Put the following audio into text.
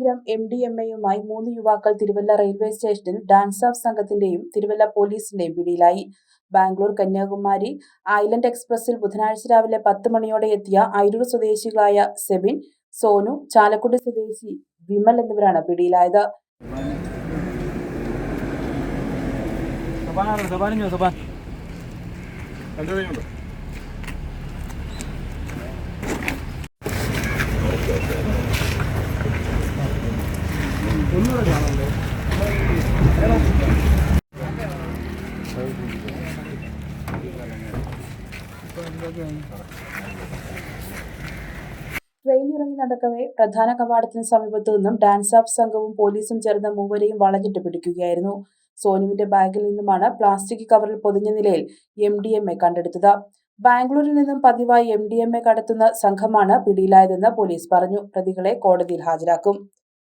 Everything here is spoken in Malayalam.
ഗ്രാം എം ഡി എം എയുമായി മൂന്ന് യുവാക്കൾ തിരുവല്ല റെയിൽവേ സ്റ്റേഷനിൽ ഡാൻസ് ഓഫ് സംഘത്തിന്റെയും തിരുവല്ല പോലീസിന്റെയും പിടിയിലായി. ബാംഗ്ലൂർ കന്യാകുമാരി ഐലൻഡ് എക്സ്പ്രസിൽ ബുധനാഴ്ച രാവിലെ പത്ത് മണിയോടെ എത്തിയ അയിരൂർ സ്വദേശികളായ സെബിൻ സോനു ചാലക്കുടി സ്വദേശി വിമൽ എന്നിവരാണ് പിടിയിലായത്. സബാൻ ട്രെയിൻ ഇറങ്ങി നടക്കവേ പ്രധാന കവാടത്തിന് സമീപത്തു നിന്നും ഡാൻസ് ആഫ് സംഘവും പോലീസും ചേർന്ന് മൂവരെയും വളഞ്ഞിട്ട് പിടിക്കുകയായിരുന്നു. സോനുവിന്റെ ബാഗിൽ നിന്നുമാണ് പ്ലാസ്റ്റിക് കവറിൽ പൊതിഞ്ഞ നിലയിൽ എം ഡി എം എ കണ്ടെടുത്തത്. ബാംഗ്ലൂരിൽ നിന്നും പതിവായി എം ഡി എം എ കടത്തുന്ന സംഘമാണ് പിടിയിലായതെന്ന് പോലീസ് പറഞ്ഞു. പ്രതികളെ കോടതിയിൽ ഹാജരാക്കും.